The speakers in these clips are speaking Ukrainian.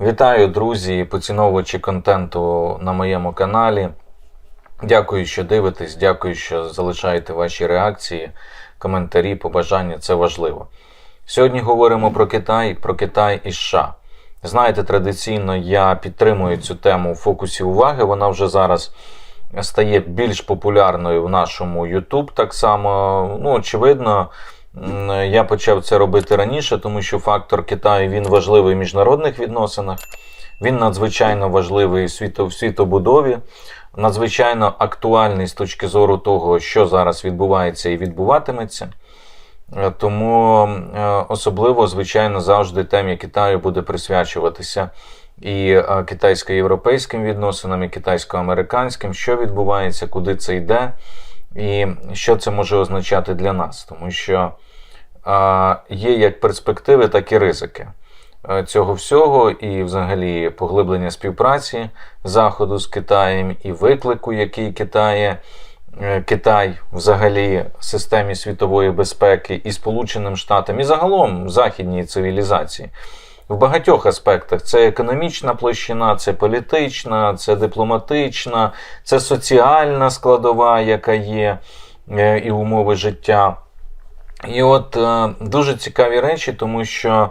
Вітаю, друзі, поціновувачі контенту на моєму каналі. Дякую, що дивитесь, дякую, що залишаєте ваші реакції, коментарі, побажання. Це важливо. Сьогодні говоримо про Китай, про Китай і США. Знаєте, традиційно я підтримую цю тему в фокусі уваги. Вона вже зараз стає більш популярною в нашому YouTube. Так само, ну, очевидно, я почав це робити раніше, тому що фактор Китаю він важливий в міжнародних відносинах. Він надзвичайно важливий в світо- в світобудові, надзвичайно актуальний з точки зору того, що зараз відбувається і відбуватиметься. Е, Тому е, особливо, звичайно, завжди темі Китаю буде присвячуватися і е, китайсько-європейським відносинам, і китайсько-американським, що відбувається, куди це йде, і що це може означати для нас. Тому що є як перспективи, так і ризики е, цього всього, і взагалі поглиблення співпраці Заходу з Китаєм, і виклику, який Китає. Е, Китай взагалі системі світової безпеки і Сполученим Штатам, і загалом західній цивілізації. В багатьох аспектах це економічна площина, це політична, це дипломатична, це соціальна складова, яка є, е, і умови життя. І от е, дуже цікаві речі, тому що,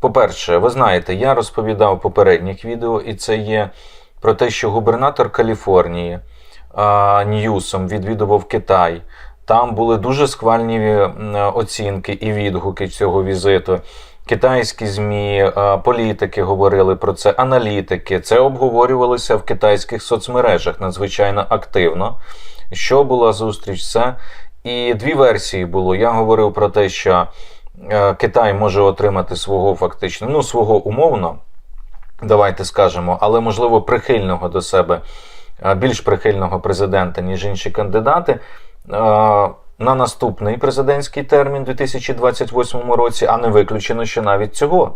по-перше, ви знаєте, я розповідав в попередніх відео, і це є про те, що губернатор Каліфорнії Ньюсом відвідував Китай. Там були дуже схвальні оцінки і відгуки цього візиту. Китайські ЗМІ, політики говорили про це, аналітики. Це обговорювалося в китайських соцмережах надзвичайно активно. Що була зустріч? Це і дві версії було. Я говорив про те, що е, Китай може отримати свого фактично, ну свого умовно, давайте скажемо, але можливо прихильного до себе, е, більш прихильного президента, ніж інші кандидати. е, На наступний президентський термін у 2028 році, а не виключено, що навіть цього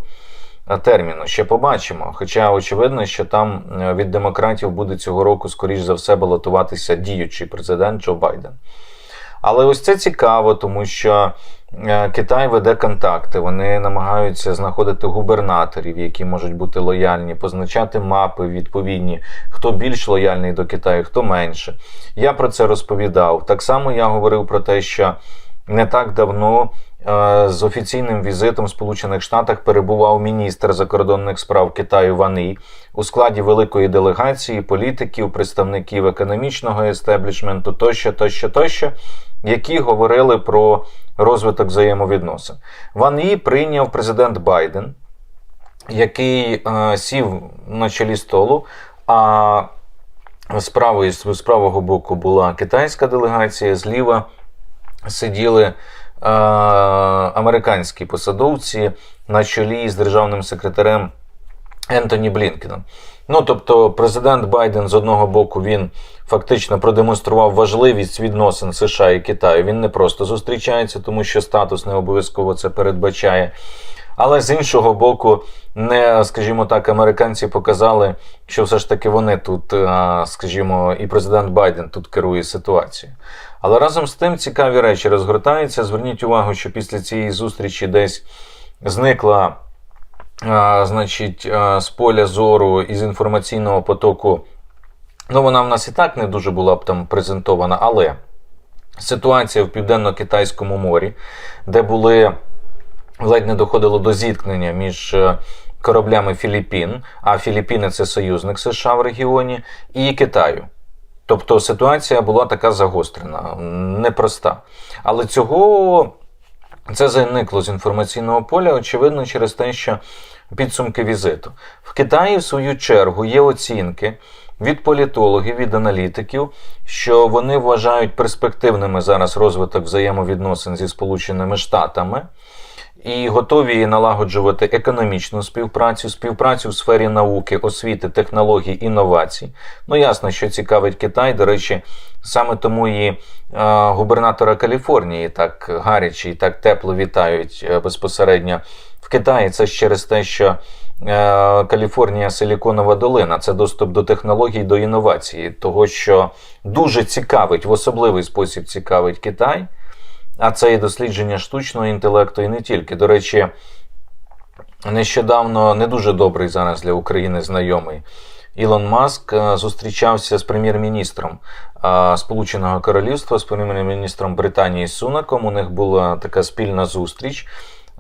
терміну ще побачимо. Хоча очевидно, що там від демократів буде цього року, скоріш за все, балотуватися діючий президент Джо Байден. Але ось це цікаво, тому що е, Китай веде контакти. Вони намагаються знаходити губернаторів, які можуть бути лояльні, позначати мапи відповідні, хто більш лояльний до Китаю, хто менше. Я про це розповідав. Так само я говорив про те, що не так давно е, з офіційним візитом в Сполучених Штатах перебував міністр закордонних справ Китаю Ван у складі великої делегації політиків, представників економічного естеблішменту тощо, тощо, тощо, які говорили про розвиток взаємовідносин. Ван І прийняв президент Байден, який е, сів на чолі столу. А з правої з правого боку була китайська делегація, зліва сиділи е, американські посадовці на чолі з державним секретарем Ентоні Блінкеном. Ну, тобто, президент Байден з одного боку він фактично продемонстрував важливість відносин США і Китаю. Він не просто зустрічається, тому що статус не обов'язково це передбачає. Але з іншого боку, не, скажімо так, американці показали, що все ж таки вони тут, скажімо, і президент Байден тут керує ситуацією. Але разом з тим цікаві речі розгортаються. Зверніть увагу, що після цієї зустрічі десь зникла, значить, з поля зору із інформаційного потоку. Ну, вона в нас і так не дуже була б там презентована, але ситуація в південно-китайському морі, де були ледь не доходило до зіткнення між е, кораблями Філіппін, а Філіппіни це союзник США в регіоні, і Китаю. Тобто ситуація була така загострена, непроста. Але цього це заникло з інформаційного поля, очевидно, через те, що підсумки візиту. В Китаї, в свою чергу, є оцінки від політологів, від аналітиків, що вони вважають перспективними зараз розвиток взаємовідносин зі Сполученими Штатами і готові налагоджувати економічну співпрацю, співпрацю в сфері науки, освіти, технологій, інновацій. Ну, ясно, що цікавить Китай. До речі, саме тому і е, губернатора Каліфорнії так гаряче і так тепло вітають е, безпосередньо в Китаї. Це ж через те, що е, Каліфорнія Силіконова долина це доступ до технологій, до інновацій, того, що дуже цікавить, в особливий спосіб цікавить Китай. А це і дослідження штучного інтелекту, і не тільки. До речі, нещодавно не дуже добрий зараз для України знайомий. Ілон Маск е, зустрічався з прем'єр-міністром е, Сполученого Королівства, з прем'єр-міністром Британії Сунаком. У них була така спільна зустріч,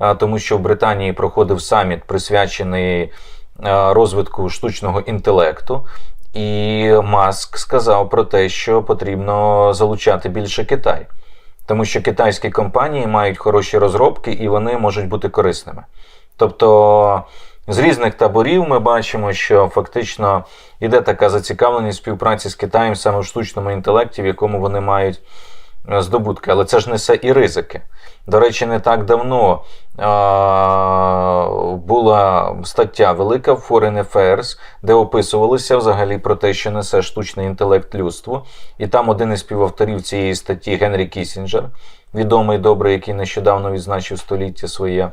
е, тому що в Британії проходив саміт, присвячений розвитку штучного інтелекту. І Маск сказав про те, що потрібно залучати більше Китай, тому що китайські компанії мають хороші розробки і вони можуть бути корисними. Тобто з різних таборів ми бачимо, що фактично йде така зацікавленість співпраці з Китаєм саме в штучному інтелекті, в якому вони мають здобутки. Але це ж несе і ризики. До речі, не так давно а, була стаття велика в Foreign Affairs, де описувалося взагалі про те, що несе штучний інтелект людству. І там один із співавторів цієї статті Генрі Кісінджер, відомий добре, який нещодавно відзначив століття своє.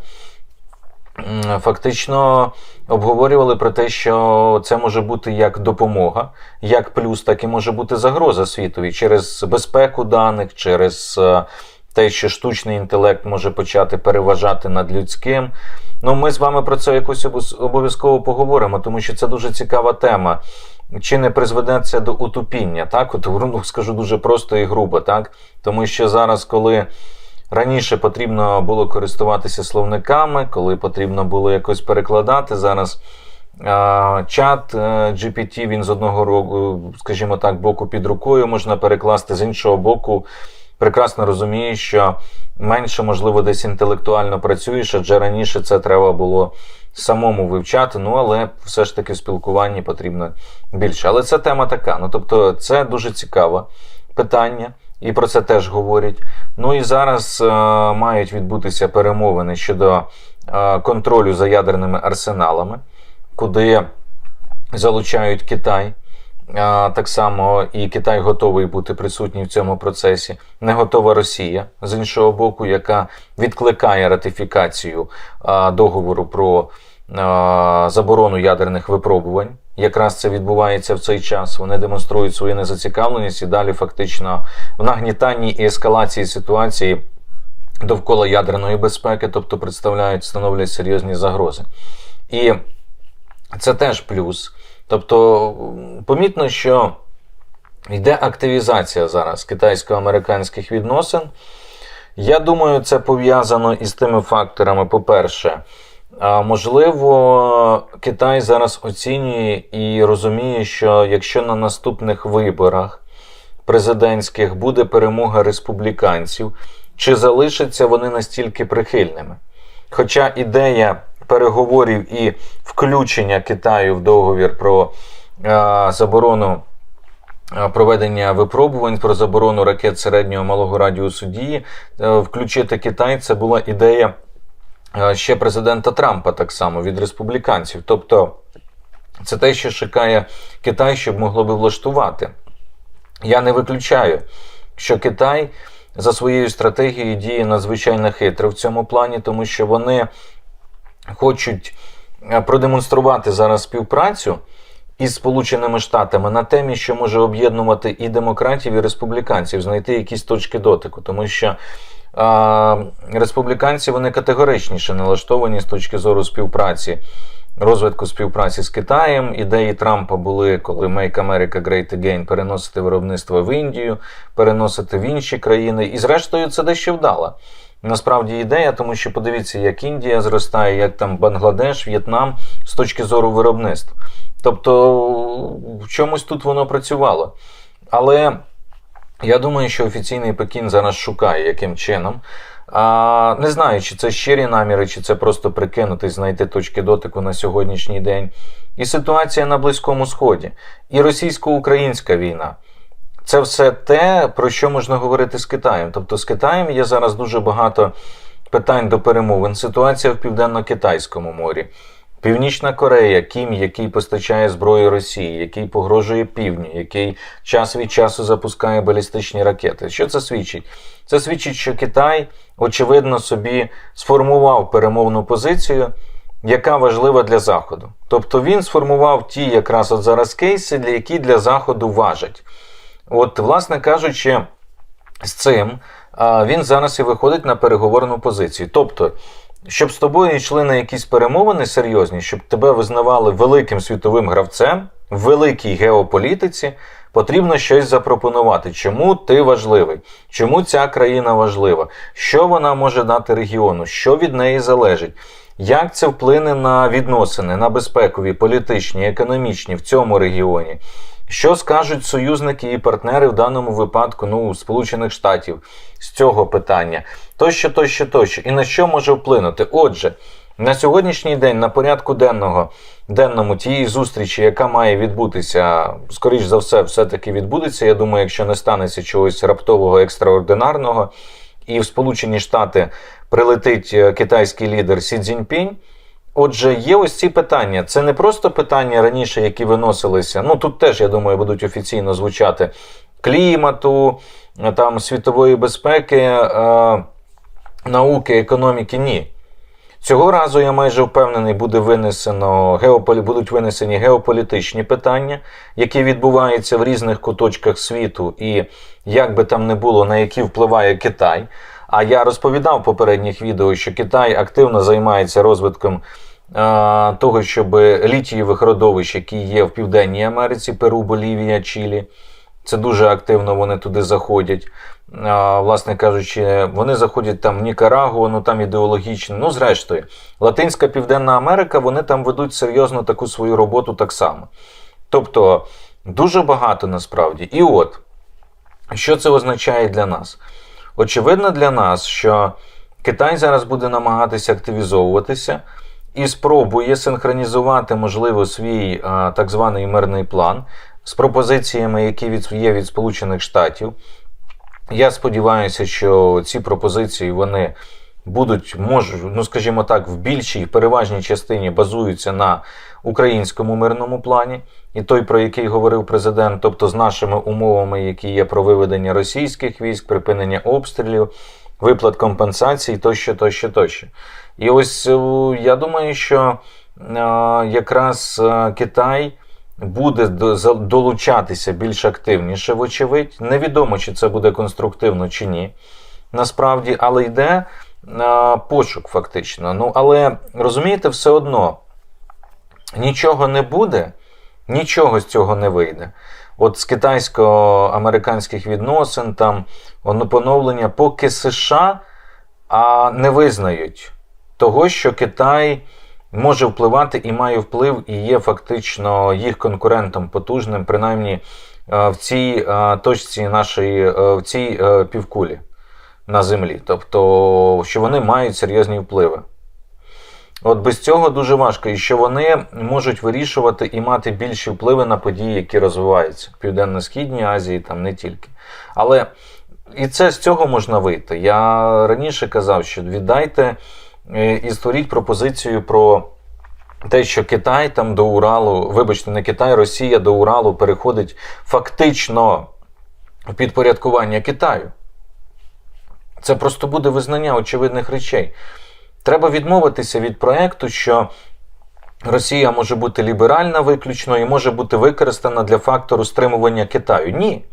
Фактично обговорювали про те, що це може бути як допомога, як плюс, так і може бути загроза світові через безпеку даних, через е, те, що штучний інтелект може почати переважати над людським. Ну, ми з вами про це якось обов'язково поговоримо, тому що це дуже цікава тема. Чи не призведе це до утупіння? Так, от ну, скажу дуже просто і грубо, так? Тому що зараз, коли раніше потрібно було користуватися словниками, коли потрібно було якось перекладати, зараз а, чат е, GPT, він з одного року, скажімо так, боку під рукою можна перекласти, з іншого боку, прекрасно розуміє, що менше, можливо, десь інтелектуально працюєш, адже раніше це треба було самому вивчати, ну але все ж таки в спілкуванні потрібно більше. Але це тема така. Ну тобто, це дуже цікаве питання, і про це теж говорять. Ну і зараз е, мають відбутися перемовини щодо е, контролю за ядерними арсеналами, куди залучають Китай. А, Так само і Китай готовий бути присутній в цьому процесі. Не готова Росія з іншого боку, яка відкликає ратифікацію а, договору про а, заборону ядерних випробувань. Якраз це відбувається в цей час. Вони демонструють свою незацікавленість і далі фактично в нагнітанні і ескалації ситуації довкола ядерної безпеки, тобто представляють, становлять серйозні загрози. І це теж плюс. Тобто, помітно, що йде активізація зараз китайсько-американських відносин. Я думаю, це пов'язано із тими факторами. По-перше, а, можливо, Китай зараз оцінює і розуміє, що якщо на наступних виборах президентських буде перемога республіканців, чи залишаться вони настільки прихильними? Хоча ідея переговорів і включення Китаю в договір про е, заборону проведення випробувань, про заборону ракет середнього малого радіусу дії, е, включити Китай, це була ідея ще президента Трампа, так само від республіканців. Тобто це те, що шукає Китай, щоб могло би влаштувати. Я не виключаю, що Китай за своєю стратегією діє надзвичайно хитро в цьому плані, тому що вони хочуть е, продемонструвати зараз співпрацю із Сполученими Штатами на темі, що може об'єднувати і демократів, і республіканців, знайти якісь точки дотику, тому що республіканці вони категоричніше налаштовані з точки зору співпраці. Розвитку співпраці з Китаєм. Ідеї Трампа були, коли Make America Great Again переносити виробництво в Індію, переносити в інші країни. І зрештою це дещо вдало. Насправді ідея, тому що подивіться, як Індія зростає, як там Бангладеш, В'єтнам з точки зору виробництва. Тобто в чомусь тут воно працювало. Але я думаю, що офіційний Пекін зараз шукає яким чином. А, не знаю, чи це щирі наміри, чи це просто прикинути, знайти точки дотику на сьогоднішній день. І ситуація на Близькому Сході, і російсько-українська війна. Це все те, про що можна говорити з Китаєм. Тобто з Китаєм є зараз дуже багато питань до перемовин. Ситуація в Південно-Китайському морі. Північна Корея, Кім, який постачає зброю Росії, який погрожує півдню, який час від часу запускає балістичні ракети. Що це свідчить? Це свідчить, що Китай, очевидно, собі сформував перемовну позицію, яка важлива для Заходу. Тобто він сформував ті якраз от зараз кейси, для які для Заходу важать. От, власне кажучи, з цим він зараз і виходить на переговорну позицію. Тобто щоб з тобою йшли на якісь перемовини серйозні, щоб тебе визнавали великим світовим гравцем, в великій геополітиці, потрібно щось запропонувати. Чому ти важливий? Чому ця країна важлива? Що вона може дати регіону? Що від неї залежить? Як це вплине на відносини, на безпекові, політичні, економічні в цьому регіоні? Що скажуть союзники і партнери в даному випадку ну, Сполучених Штатів з цього питання? Тощо, тощо, тощо. І на що може вплинути? Отже, на сьогоднішній день на порядку денного денному тієї зустрічі, яка має відбутися, скоріш за все, все-таки відбудеться. Я думаю, якщо не станеться чогось раптового, екстраординарного, і в Сполучені Штати прилетить е, китайський лідер Сі Цзіньпінь, Отже, є ось ці питання. Це не просто питання раніше, які виносилися. Ну тут теж, я думаю, будуть офіційно звучати клімату, там світової безпеки, е, науки, економіки. Ні. Цього разу я майже впевнений, буде винесено геополі... будуть винесені геополітичні питання, які відбуваються в різних куточках світу, і як би там не було, на які впливає Китай. А я розповідав в попередніх відео, що Китай активно займається розвитком а, того, щоб літієвих родовищ, які є в Південній Америці, Перу, Болівія, Чилі. Це дуже активно вони туди заходять. А, власне кажучи, вони заходять там в Нікарагу, ну там ідеологічно. Ну, зрештою, Латинська Південна Америка, вони там ведуть серйозно таку свою роботу так само. Тобто дуже багато насправді. І от, що це означає для нас? Очевидно для нас, що Китай зараз буде намагатися активізовуватися і спробує синхронізувати, можливо, свій а, так званий мирний план з пропозиціями, які від, є від Сполучених Штатів. Я сподіваюся, що ці пропозиції вони будуть, можуть, ну скажімо так, в більшій переважній частині базуються на українському мирному плані, і той, про який говорив президент, тобто з нашими умовами, які є про виведення російських військ, припинення обстрілів, виплат компенсацій тощо, тощо, тощо. І ось я думаю, що якраз Китай. Буде долучатися більш активніше, вочевидь. Невідомо, чи це буде конструктивно чи ні. Насправді, але йде пошук, фактично. Ну, але розумієте, все одно нічого не буде, нічого з цього не вийде. От з китайсько-американських відносин, там поновлення, поки США а, не визнають того, що Китай може впливати і має вплив, і є фактично їх конкурентом потужним, принаймні в цій точці нашої в цій півкулі на землі. Тобто, що вони мають серйозні впливи. От без цього дуже важко, і що вони можуть вирішувати і мати більші впливи на події, які розвиваються в Південно-Східній Азії, там не тільки. Але і це з цього можна вийти. Я раніше казав, що віддайте е, і створіть пропозицію про те, що Китай там до Уралу, вибачте, не Китай, Росія до Уралу переходить фактично в підпорядкування Китаю. Це просто буде визнання очевидних речей. Треба відмовитися від проекту, що Росія може бути ліберальна виключно і може бути використана для фактору стримування Китаю. Ні.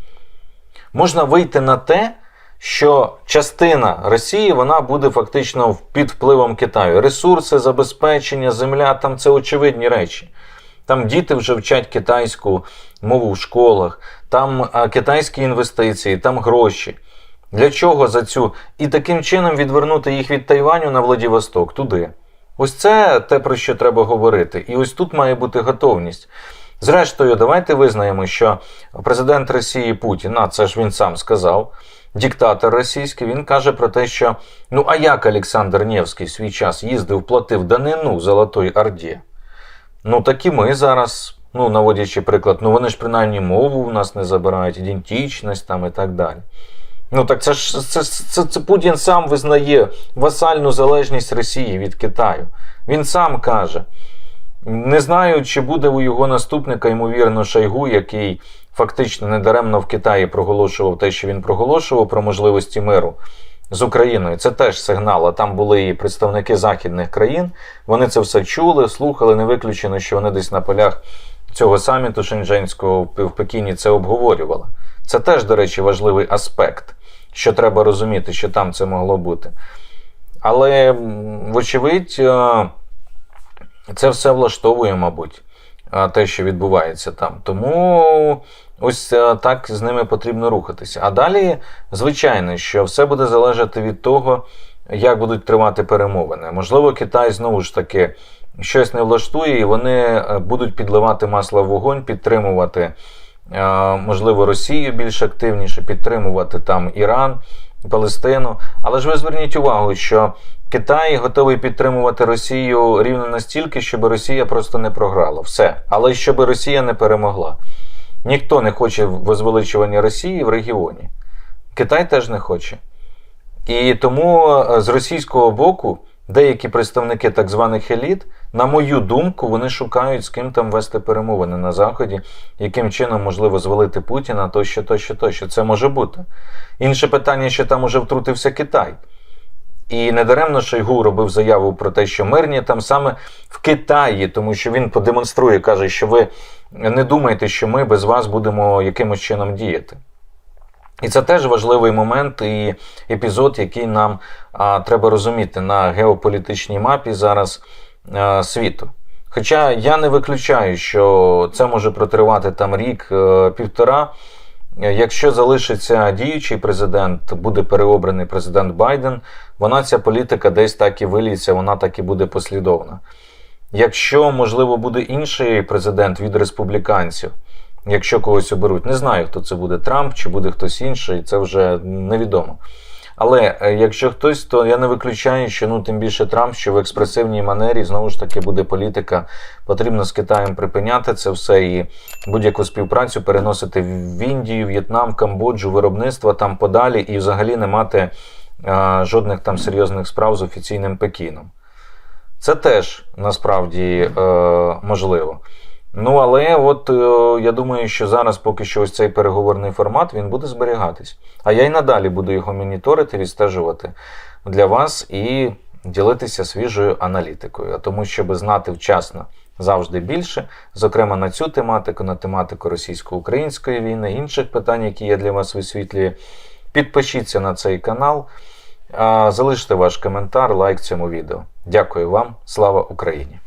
Можна вийти на те, що частина Росії вона буде фактично під впливом Китаю. Ресурси, забезпечення, земля там це очевидні речі. Там діти вже вчать китайську мову в школах, там китайські інвестиції, там гроші. Для чого за цю? І таким чином відвернути їх від Тайваню на Владивосток туди. Ось це те, про що треба говорити. І ось тут має бути готовність. Зрештою, давайте визнаємо, що президент Росії Путін, а це ж він сам сказав, диктатор російський, він каже про те, що ну а як Олександр Невський свій час їздив, платив данину Золотої Орді? Ну так і ми зараз, ну наводячи приклад, ну вони ж принаймні мову в нас не забирають, ідентичність там і так далі. Ну так це ж це, це, це Путін сам визнає васальну залежність Росії від Китаю. Він сам каже. Не знаю, чи буде у його наступника, ймовірно, Шайгу, який фактично недаремно в Китаї проголошував те, що він проголошував про можливості миру з Україною. Це теж сигнал. А там були і представники західних країн. Вони це все чули, слухали. Не виключено, що вони десь на полях цього саміту Шендженського в Пекіні це обговорювали. Це теж, до речі, важливий аспект, що треба розуміти, що там це могло бути. Але, вочевидь, е, це все влаштовує, мабуть, е, те, що відбувається там. Тому ось е, так з ними потрібно рухатися. А далі, звичайно, що все буде залежати від того, як будуть тривати перемовини. Можливо, Китай знову ж таки щось не влаштує, і вони будуть підливати масло в вогонь, підтримувати, можливо, Росію більш активніше, підтримувати там Іран, Палестину. Але ж ви зверніть увагу, що Китай готовий підтримувати Росію рівно настільки, щоб Росія просто не програла. Все. Але щоб Росія не перемогла. Ніхто не хоче возвеличування Росії в регіоні. Китай теж не хоче. І тому е, з російського боку деякі представники так званих еліт, на мою думку, вони шукають з ким там вести перемовини на Заході, яким чином можливо звалити Путіна, тощо, тощо, тощо. Це може бути. Інше питання, що там уже втрутився Китай. І недаремно Шойгу робив заяву про те, що мирні там саме в Китаї, тому що він подемонструє, каже, що ви не думаєте, що ми без вас будемо якимось чином діяти. І це теж важливий момент і епізод, який нам а, треба розуміти на геополітичній мапі зараз а, світу. Хоча я не виключаю, що це може протривати там рік, е, Якщо залишиться діючий президент, буде переобраний президент Байден, вона ця політика десь так і виліється, вона так і буде послідовна. Якщо, можливо, буде інший президент від республіканців, якщо когось оберуть, не знаю, хто це буде Трамп чи буде хтось інший, це вже невідомо. Але е, якщо хтось, то я не виключаю, що ну тим більше Трамп, що в експресивній манері знову ж таки буде політика. Потрібно з Китаєм припиняти це все і будь-яку співпрацю переносити в Індію, В'єтнам, Камбоджу, виробництво там подалі, і взагалі не мати а, жодних там серйозних справ з офіційним Пекіном. Це теж насправді е, можливо. Ну, але от е, я думаю, що зараз поки що ось цей переговорний формат він буде зберігатись. А я й надалі буду його моніторити, відстежувати для вас і ділитися свіжою аналітикою. А тому, щоб знати вчасно завжди більше, зокрема на цю тематику, на тематику російсько-української війни, інших питань, які я для вас висвітлюю, підпишіться на цей канал, залиште ваш коментар, лайк цьому відео. Дякую вам, слава Україні!